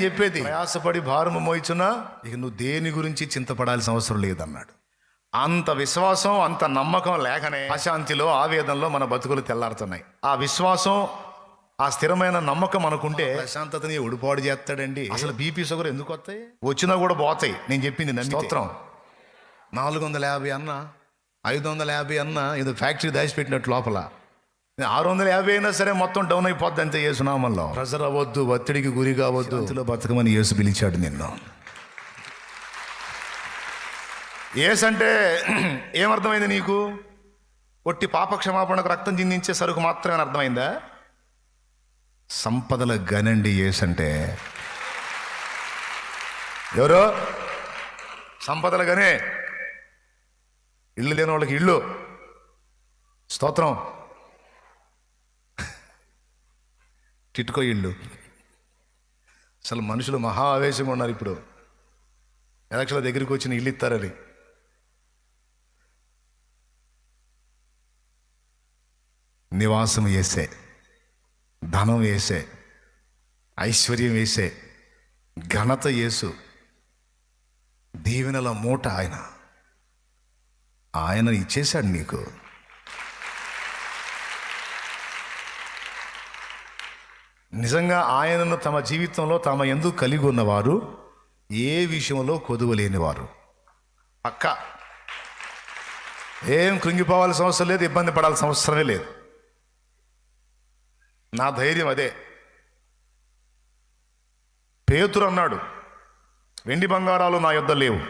నేను చెప్పేది. ప్రయాసపడి భారము మోయిచున్నా ఇక నువ్వు దేని గురించి చింతపడాల్సిన అవసరం లేదన్నాడు. అంత విశ్వాసం అంత నమ్మకం లేకనే అశాంతిలో ఆవేదనలో మన బతుకులు తెల్లారుతున్నాయి. ఆ విశ్వాసం ఆ స్థిరమైన నమ్మకం అనుకుంటే ప్రశాంతతని ఉడిపాడు చేస్తాడండి. అసలు బీపీ షుగర్ ఎందుకు వస్తాయి? వచ్చినా కూడా పోతాయి. నేను చెప్పింది స్తోత్రం. నాలుగు వందల యాభై అన్న ఐదు వందల యాభై అన్న ఇది ఫ్యాక్టరీ దాచిపెట్టినట్టు లోపల. ఆరు వందల యాభై అయినా సరే మొత్తం డౌన్ అయిపోద్ది అంతే యేసునామంలో. ప్రెజర్ అవ్వద్దు ఒత్తిడికి గురి కావద్దు. అందులో బతకమని యేసు పిలిచాడు నిన్ను. ఏస్ అంటే ఏమర్థమైంది నీకు? ఒట్టి పాప క్షమాపణకు రక్తం చిందించే సరుకు మాత్రమే అర్థమైందా? సంపదల గనండి ఏస్ అంటే ఎవరు? సంపదల గనే. ఇల్లు లేని వాళ్ళకి ఇల్లు. స్తోత్రం. తిట్టుకోయిండు అసలు మనుషులు మహా ఆవేశంగా ఉన్నారు ఇప్పుడు. ఎలక్షన్ల దగ్గరికి వచ్చిన ఇల్లు ఇస్తారని నివాసం వేసే ధనం వేసే ఐశ్వర్యం వేసే ఘనత యేసు దీవెనల మూట ఆయన. ఆయన ఇచ్చేశాడు నీకు. నిజంగా ఆయనను తమ జీవితంలో తమ ఎందుకు కలిగి ఉన్నవారు ఏ విషయంలో కొదువలేనివారు. పక్క. ఏం కృంగిపోవాల్సిన అవసరం లేదు ఇబ్బంది పడాల్సిన అవసరమే లేదు. నా ధైర్యం అదే. పేతురు అన్నాడు వెండి బంగారాలు నా యొద్ద లేవు.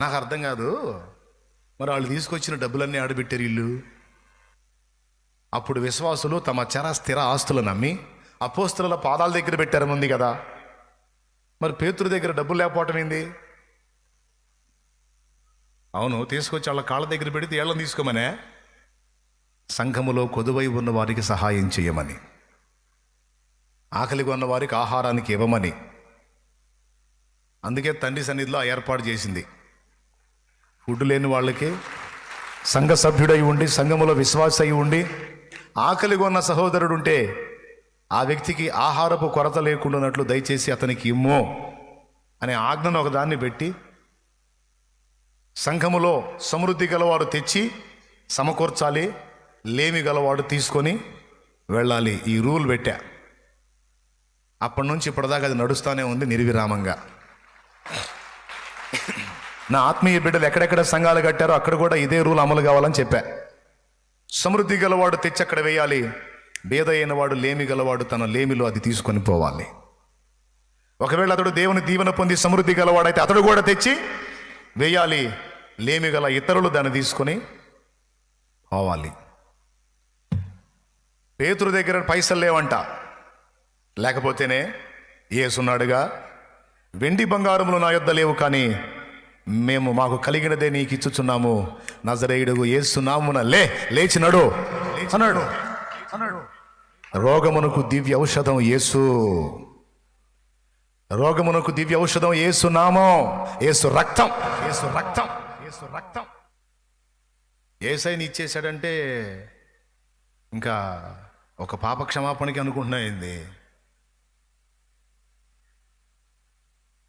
నాకు అర్థం కాదు మరి వాళ్ళు తీసుకొచ్చిన డబ్బులన్నీ ఆడబెట్టారు ఇల్లు అప్పుడు విశ్వాసులు తమ చర స్థిర ఆస్తులు నమ్మి అపోస్తుల పాదాల దగ్గర పెట్టారని ఉంది కదా. మరి పేతురు దగ్గర డబ్బులు లేకపోవటం ఏంది? అవును తీసుకొచ్చి వాళ్ళ కాళ్ళ దగ్గర పెడితే ఏళ్ళని తీసుకోమనే? సంఘములో కొదువై ఉన్న వారికి సహాయం చేయమని ఆకలిగా ఉన్న వారికి ఆహారానికి ఇవ్వమని. అందుకే తండ్రి సన్నిధిలో ఏర్పాటు చేసింది. ఫుడ్ లేని వాళ్ళకి సంఘ సభ్యుడై ఉండి సంఘములో విశ్వాస అయి ఉండి ఆకలిగా ఉన్న సహోదరుడు ఉంటే ఆ వ్యక్తికి ఆహారపు కొరత లేకుండానట్లు దయచేసి అతనికి ఇమ్ము అనే ఆజ్ఞను ఒకదాన్ని పెట్టి సంఘములో సమృద్ధి గలవాడు తెచ్చి సమకూర్చాలి లేమి గలవాడు తీసుకొని వెళ్ళాలి ఈ రూల్ పెట్టా. అప్పటి నుంచి ఇప్పటిదాకా అది నడుస్తూనే ఉంది నిర్విరామంగా. నా ఆత్మీయ బిడ్డలు ఎక్కడెక్కడ సంఘాలు కట్టారో అక్కడ కూడా ఇదే రూల్ అమలు కావాలని చెప్పా. సమృద్ధి గలవాడు తెచ్చి అక్కడ వేయాలి. భేద వాడు లేమి గలవాడు తన లేమిలో అది తీసుకొని పోవాలి. ఒకవేళ అతడు దేవుని దీవెన పొంది సమృద్ధి గలవాడైతే అతడు కూడా తెచ్చి వేయాలి. లేమి గల ఇతరులు దాన్ని తీసుకొని పోవాలి. పేతురు దగ్గర పైసలు లేవంట. లేకపోతేనే ఏసున్నాడుగా వెండి బంగారములు నా యొద్ద లేవు కానీ మేము మాకు కలిగినదే నీకు ఇచ్చుచున్నాము. నజరేయుడు ఏసునామున లే లేచినడు అన్నాడు అన్నాడు. రోగమునకు దివ్య ఔషధం యేసు రోగమునకు దివ్య ఔషధం ఏసు నామం. ఏసు రక్తం. ఏసు రక్తం. ఏసు రక్తం. ఏసైని ఇచ్చేసాడంటే ఇంకా ఒక పాప క్షమాపణకి అనుకుంటున్నా ఏంది?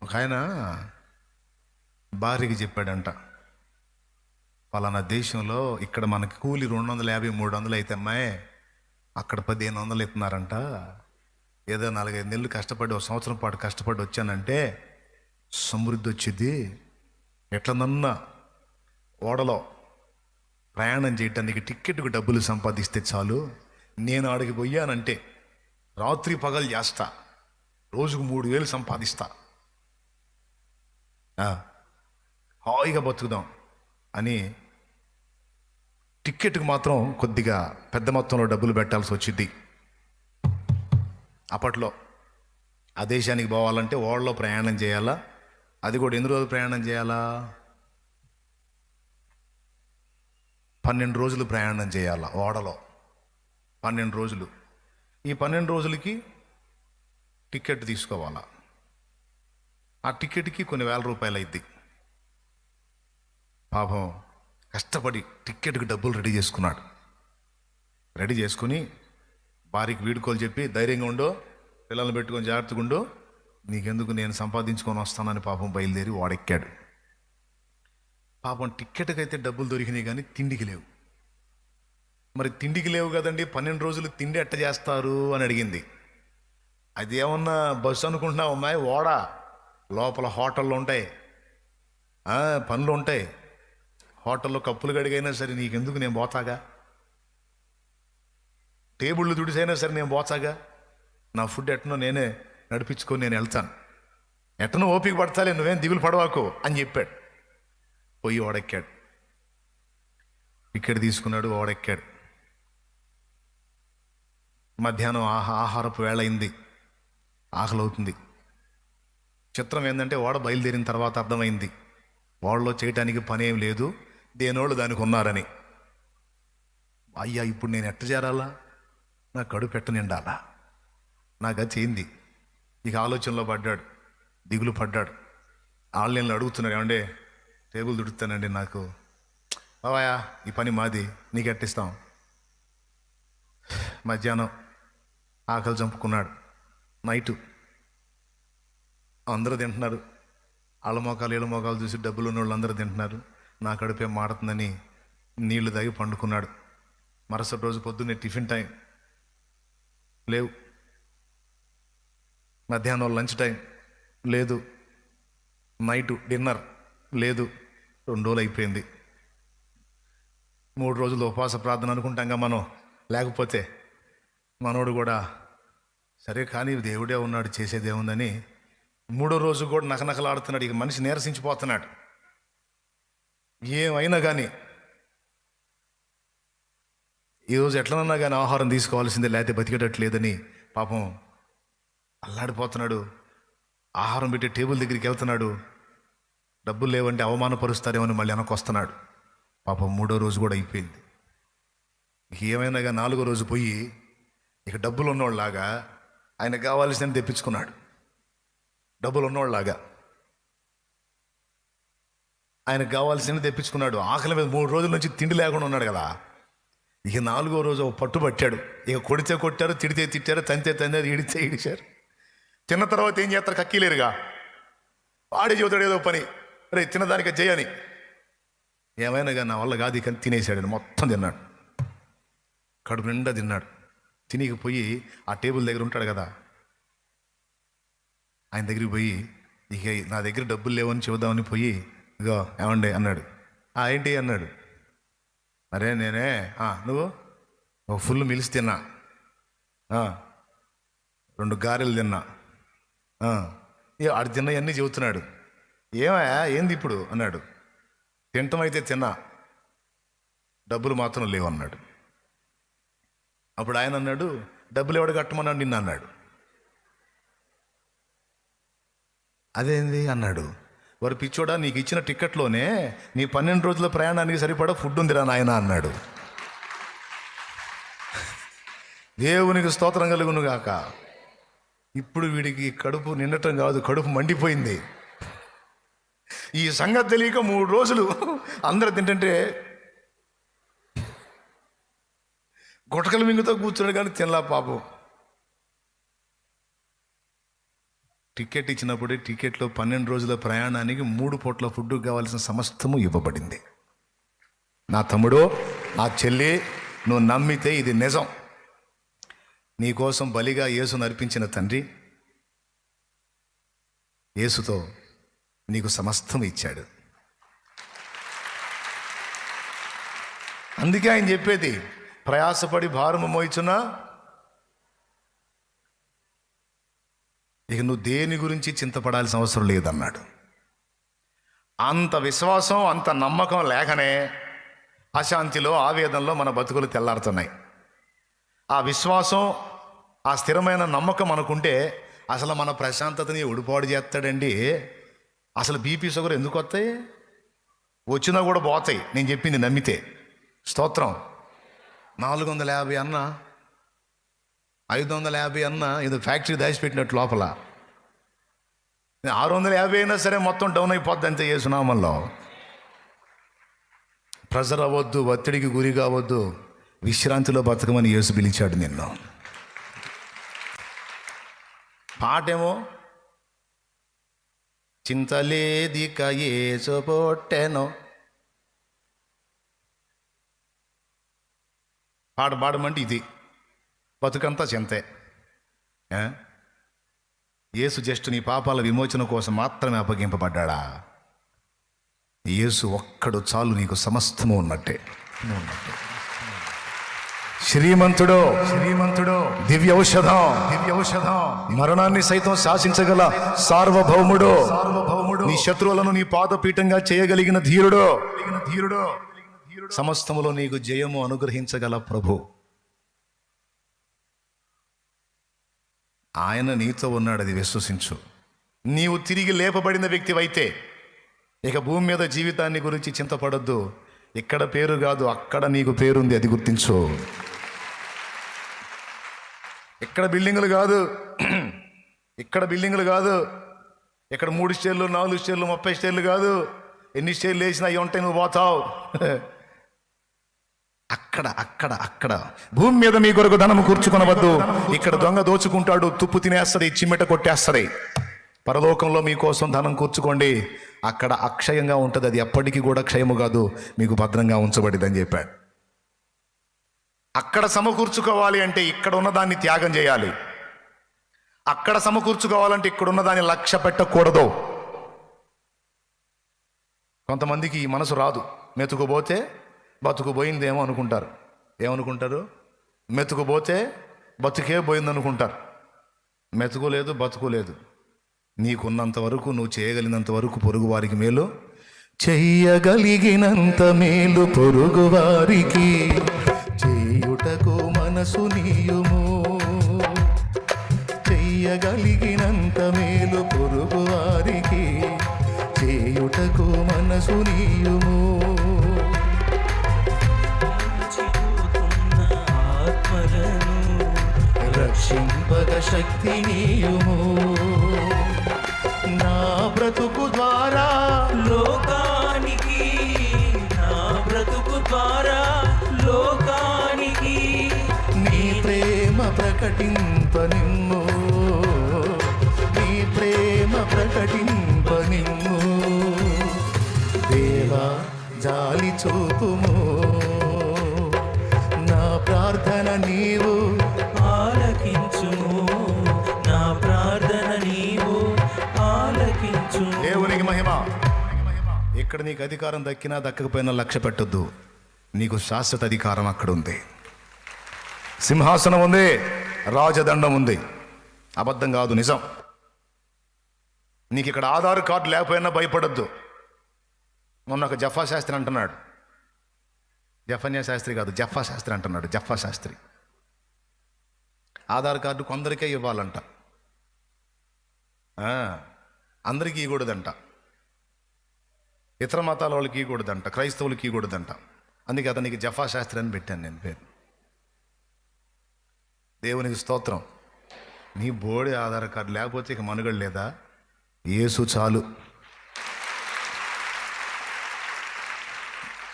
ఒక ఆయన భార్యకి చెప్పాడంట పలానా దేశంలో ఇక్కడ మనకి కూలి రెండు వందల యాభై మూడు వందలు అయితే అమ్మాయి అక్కడ పదిహేను వందలు ఇస్తున్నారంట. ఏదో నాలుగైదు నెలలు కష్టపడి ఒక సంవత్సరం పాటు కష్టపడి వచ్చానంటే సమృద్ధి వచ్చింది ఎట్లనన్నా ఓడలో ప్రయాణం చేయటానికి టిక్కెట్కు డబ్బులు సంపాదిస్తే చాలు. నేను ఆడికి పోయానంటే రాత్రి పగలు చేస్తా. రోజుకు మూడు వేలు సంపాదిస్తా. హాయిగా బతుకుదాం అని టిక్కెట్కి మాత్రం కొద్దిగా పెద్ద మొత్తంలో డబ్బులు పెట్టాల్సి వచ్చింది అప్పట్లో ఆ దేశానికి పోవాలంటే ఓడలో ప్రయాణం చేయాలా? అది కూడా ఎన్ని రోజులు ప్రయాణం చేయాలా? పన్నెండు రోజులు ప్రయాణం చేయాలా ఓడలో? పన్నెండు రోజులు. ఈ పన్నెండు రోజులకి టికెట్ తీసుకోవాలా? ఆ టికెట్కి కొన్ని వేల రూపాయలు అయింది పాపం కష్టపడి టిక్కెట్కి డబ్బులు రెడీ చేసుకున్నాడు. రెడీ చేసుకుని భార్యకి వీడుకోలు చెప్పి ధైర్యంగా ఉండు పిల్లల్ని పెట్టుకొని జాగ్రత్తగా ఉండు నీకెందుకు నేను సంపాదించుకొని వస్తానని పాపం బయలుదేరి వాడెక్కాడు. పాపం టిక్కెట్కి అయితే డబ్బులు దొరికినాయి కానీ తిండికి లేవు. మరి తిండికి లేవు కదండి పన్నెండు రోజులు తిండి ఎట్ట చేస్తారు అని అడిగింది. అది ఏమన్నా బస్సు అనుకుంటున్నావు అమ్మాయి? ఓడ లోపల హోటళ్ళు ఉంటాయి. పనులు ఉంటాయి. హోటల్లో కప్పులు గడిగైనా సరే నీకెందుకు నేను పోతాగా టేబుళ్ళు తుడిసైనా సరే నేను పోతాగా నా ఫుడ్ ఎట్టనో నేనే నడిపించుకొని నేను వెళ్తాను. ఎట్టనో ఓపిక పడతాలే నువ్వేం దిగులు పడవాకు అని చెప్పాడు. పోయి ఓడెక్కాడు. ఇక్కడ తీసుకున్నాడు ఓడెక్కాడు. మధ్యాహ్నం ఆహా ఆహారపు వేళ అయింది. ఆకలి అవుతుంది చిత్రం ఏంటంటే ఓడ బయలుదేరిన తర్వాత అర్థమైంది. ఓడలో చేయటానికి పని ఏం లేదు. దేనోళ్ళు దానికి ఉన్నారని అయ్యా ఇప్పుడు నేను ఎట్ట చేరాలా? నా కడుపు పెట్ట నిండాలా? నా గతి ఏంది? ఇక ఆలోచనలో పడ్డాడు దిగులు పడ్డాడు. ఆన్లైన్లో అడుగుతున్నాడు ఏమంటే టేబుల్ దుడుతానండి నాకు. బాబాయా ఈ పని మాది నీకు ఎట్టిస్తాం మధ్యాహ్నం ఆకలి చంపుకున్నాడు నైటు. అందరూ తింటున్నారు. వాళ్ళ మోకాలు ఏళ్ళ మోకాలు చూసి డబ్బులు ఉన్న వాళ్ళు అందరూ తింటున్నారు. నా కడుపే మాడుతుందని నీళ్ళు తాగి పండుకున్నాడు. మరుసటి రోజు పొద్దున్నే టిఫిన్ టైం. లేవు. మధ్యాహ్నం లంచ్ టైం. లేదు. Night dinner. లేదు. రెండు రోజులు అయిపోయింది. మూడు రోజులు ఉపవాస ప్రార్థన అనుకుంటాంగా మనం. లేకపోతే మనోడు కూడా సరే కానీ దేవుడే ఉన్నాడు చేసేదేముందని మూడో రోజు కూడా నకనకలాడుతున్నాడు. ఇక మనిషి నీరసించిపోతున్నాడు. ఏమైనా కానీ ఈరోజు ఎట్లనన్నా కానీ ఆహారం తీసుకోవాల్సిందే లేకపోతే బతికేటట్టు లేదని పాపం అల్లాడిపోతున్నాడు. ఆహారం పెట్టి టేబుల్ దగ్గరికి వెళ్తున్నాడు. డబ్బులు లేవంటే అవమానపరుస్తారేమని మళ్ళీ వెనక్కి వస్తున్నాడు పాపం మూడో రోజు కూడా అయిపోయింది. ఇక ఏమైనా కానీ నాలుగో రోజు పోయి ఇక డబ్బులు ఉన్నోళ్ళలాగా ఆయనకు కావాల్సింది తెప్పించుకున్నాడు. డబ్బులు ఉన్నోళ్ళలాగా ఆయనకు కావాల్సింది తెప్పించుకున్నాడు. ఆకలి మీద మూడు రోజుల నుంచి తిండి లేకుండా ఉన్నాడు కదా. ఇక నాలుగో రోజు పట్టుబట్టాడు పట్టు పట్టాడు. ఇక కొడితే కొట్టారు తిడితే తిట్టారు తంతే తంతే ఇడితే ఇడిచారు తిన్న తర్వాత ఏం చేస్తారు? కక్కీలేరుగా వాడే చెబుతాడు ఏదో పని. రే తిన్నదానికి చేయని ఏమైనా కానీ నా వల్ల కాదు ఇక తినేసాడు మొత్తం తిన్నాడు. కడుపు నిండా తిన్నాడు. తినిగిపోయి ఆ టేబుల్ దగ్గర ఉంటాడు కదా. ఆయన దగ్గరికి పోయి ఇక నా దగ్గర డబ్బులు లేవని చెబుదామని పోయి ఇగో ఏమండి? అన్నాడు. "ఆ, ఏంటి? అన్నాడు. అరే నేనే. "ఆ, నువ్వు? ఒక ఫుల్ మిల్స్ తిన్నా. రెండు గారెలు తిన్నా. ఇక ఆడు తిన్నవన్నీ చెబుతున్నాడు. ఏమయ్యా? ఏంది ఇప్పుడు? అన్నాడు. తింటం అయితే తిన్నా. డబ్బులు మాత్రం లేవు అన్నాడు అప్పుడు ఆయన అన్నాడు డబ్బులు ఎవడు కట్టమన్నాడు? నిన్న అన్నాడు. అదేంది? అన్నాడు. వారు పిచ్చోడా? నీకు ఇచ్చిన టికెట్లోనే నీ పన్నెండు రోజుల ప్రయాణానికి సరిపడా ఫుడ్ ఉందిరా నాయన అన్నాడు. దేవునికి స్తోత్రం కలుగును గాక. ఇప్పుడు వీడికి కడుపు నిండటం కాదు కడుపు మండిపోయింది. ఈ సంగతి తెలియక మూడు రోజులు అందరూ తింటుంటే గుటకలు మింగుతో కూర్చున్నాడు కానీ తినలా పాపం. టికెట్ ఇచ్చినప్పుడే టికెట్లో పన్నెండు రోజుల ప్రయాణానికి మూడు పూట్ల ఫుడ్ కావాల్సిన సమస్తము ఇవ్వబడింది. నా తమ్ముడు నా చెల్లి నువ్వు నమ్మితే ఇది నిజం. నీకోసం బలిగా యేసును అర్పించిన తండ్రి యేసుతో నీకు సమస్తం ఇచ్చాడు. అందుకే ఆయన చెప్పేది ప్రయాసపడి భారము మోయిచున్నా ఇక నువ్వు దేని గురించి చింతపడాల్సిన అవసరం లేదన్నాడు. అంత విశ్వాసం అంత నమ్మకం లేకనే అశాంతిలో ఆవేదనలో మన బతుకులు తెల్లారుతున్నాయి. ఆ విశ్వాసం ఆ స్థిరమైన నమ్మకం అనుకుంటే అసలు మన ప్రశాంతతని ఉడిపాడు చేస్తాడండి. అసలు బీపీ షుగర్ ఎందుకు వస్తాయి? వచ్చినా కూడా పోతాయి. నేను చెప్పింది నమ్మితే. స్తోత్రం. నాలుగు వందల యాభై అన్న ఐదు వందల యాభై అన్న ఇది ఫ్యాక్టరీ దాచిపెట్టినట్టు లోపల. ఆరు వందల యాభై అయినా సరే మొత్తం డౌన్ అయిపోద్ది అంతే చేసినామల్లో ప్రెజర్ అవ్వద్దు ఒత్తిడికి గురి కావద్దు విశ్రాంతిలో బతకమని యేసు పిలిచాడు నిన్ను. పాటేమో? చింతలేదిక ఏసు పొట్టెనో. పాట పాడమంటే ఇది. బతుకంతా చింతే? యేసు జస్ట్ నీ పాపాల విమోచన కోసం మాత్రమే అప్పగింపబడ్డా యేసు ఒక్కడు చాలు నీకు సమస్తము ఉన్నట్టే. శ్రీమంతుడు శ్రీమంతుడు దివ్య ఔషధం దివ్య ఔషధం మరణాన్ని సైతం శాసించగల సార్వభౌముడు సార్వభౌముడు నీ శత్రువులను నీ పాదపీఠంగా చేయగలిగిన ధీరుడు ధీరుడు సమస్తములో నీకు జయము అనుగ్రహించగల ప్రభు. ఆయన నీతో ఉన్నాడు అది విశ్వసించు. నీవు తిరిగి లేపబడిన వ్యక్తివైతే ఇక భూమి మీద జీవితాన్ని గురించి చింతపడద్దు. ఇక్కడ పేరు కాదు అక్కడ నీకు పేరుంది అది గుర్తించు. ఇక్కడ బిల్డింగులు కాదు ఇక్కడ బిల్డింగులు కాదు ఇక్కడ మూడు స్టేర్లు నాలుగు స్టేర్లు ముప్పై స్టేర్లు కాదు. ఎన్ని స్టేర్లు వేసినా అవి ఉంటాయి నువ్వు పోతావు. అక్కడ అక్కడ అక్కడ. భూమి మీద మీ కొరకు ధనము కూర్చుకొనవద్దు. ఇక్కడ దొంగ దోచుకుంటాడు తుప్పు తినేస్తుంది చిమ్మెట కొట్టేస్తుంది. పరలోకంలో మీకోసం ధనం కూర్చుకోండి. అక్కడ అక్షయంగా ఉంటుంది. అది ఎప్పటికీ కూడా క్షయము కాదు. మీకు భద్రంగా ఉంచబడిదని చెప్పాడు. అక్కడ సమకూర్చుకోవాలి అంటే ఇక్కడ ఉన్న దాన్ని త్యాగం చేయాలి. అక్కడ సమకూర్చుకోవాలంటే ఇక్కడ ఉన్నదాన్ని లక్ష్య పెట్టకూడదు. కొంతమందికి ఈ మనసు రాదు. మెతుకుపోతే బతుకు పోయిందేమో అనుకుంటారు. ఏమనుకుంటారు? మెతుకుపోతే బతుకే పోయింది అనుకుంటారు మెతుకు లేదు బతుకు లేదు. నీకున్నంత వరకు నువ్వు చేయగలిగినంత వరకు పొరుగువారికి మేలు. చెయ్యగలిగినంత మేలు పొరుగువారికి చేయుటకు మనసు నీయుము. చెయ్యగలిగినంత మేలు పొరుగువారికి చేయుటకు మనసు నీయుము. రక్షింపగ శక్తి నీయుము నా బ్రతుకు ద్వారా లోకానికి నా బ్రతుకు ద్వారా లోకానికి. నీ ప్రేమ ప్రకటింప నిమ్ము నీ ప్రేమ ప్రకటింప నిమ్ము దేవా జాలి చూపుము. నా ప్రార్థన నీవు ఇక్కడ నీకు అధికారం దక్కినా దక్కకపోయినా లక్ష్య పెట్టొద్దు. నీకు శాశ్వత అధికారం అక్కడ ఉంది సింహాసనం ఉంది రాజదండం ఉంది. అబద్ధం కాదు నిజం. నీకు ఇక్కడ ఆధార్ కార్డు లేకపోయినా భయపడొద్దు. మొన్న ఒక జఫా శాస్త్రి అంటున్నాడు. జఫన్యా శాస్త్రి కాదు జఫా శాస్త్రి అంటున్నాడు జఫా శాస్త్రి. ఆధార్ కార్డు కొందరికే ఇవ్వాలంట. ఆ, అందరికీ ఇవ్వకూడదంట. ఇతర మతాల వాళ్ళకి ఇవ్వకూడదంట క్రైస్తవులకి ఇవ్వకూడదంట అందుకే అతనికి జఫా శాస్త్రి అని పెట్టాను నేను పేరు. దేవునికి స్తోత్రం. నీ బోడి ఆధార్ కార్డు లేకపోతే ఇక మనుగడ లేదా? ఏసు చాలు.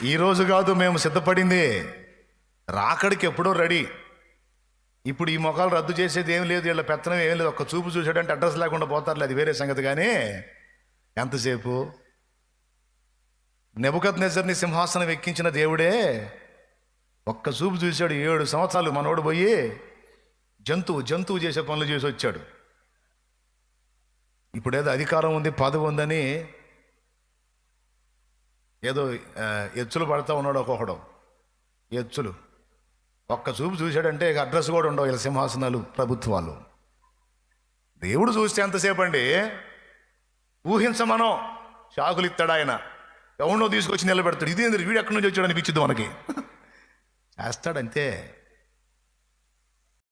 ఈరోజు కాదు మేము సిద్ధపడింది. రాకడికి ఎప్పుడో రెడీ. ఇప్పుడు ఈ మొఖాలు రద్దు చేసేది ఏం లేదు వీళ్ళ పెత్తనం ఏం లేదు. ఒక్క చూపు చూసాడంటే అడ్రస్ లేకుండా పోతారులే అది వేరే సంగతి. కానీ ఎంతసేపు? నెబుకత్ నెజర్ని సింహాసనం ఎక్కించిన దేవుడే ఒక్క చూపు చూశాడు. ఏడు సంవత్సరాలు మనోడు పోయి జంతువు జంతువు చేసే పనులు చేసి వచ్చాడు. ఇప్పుడేదో అధికారం ఉంది పదవి ఉందని ఏదో ఎచ్చులు పడతా ఉన్నాడు ఒక్కొక్కడు. ఎచ్చులు. ఒక్క చూపు చూశాడంటే ఇక అడ్రస్ కూడా ఉండవు ఇలా సింహాసనాలు ప్రభుత్వాలు. దేవుడు చూస్తే ఎంతసేపు అండి ఊహించమనం. షాకులు ఇస్తాడు ఆయన. ఎవరినో తీసుకొచ్చి నిలబెడతాడు. ఇది వీడు ఎక్కడి నుంచి వచ్చాడు అనిపించింది మనకి. చేస్తాడంతే.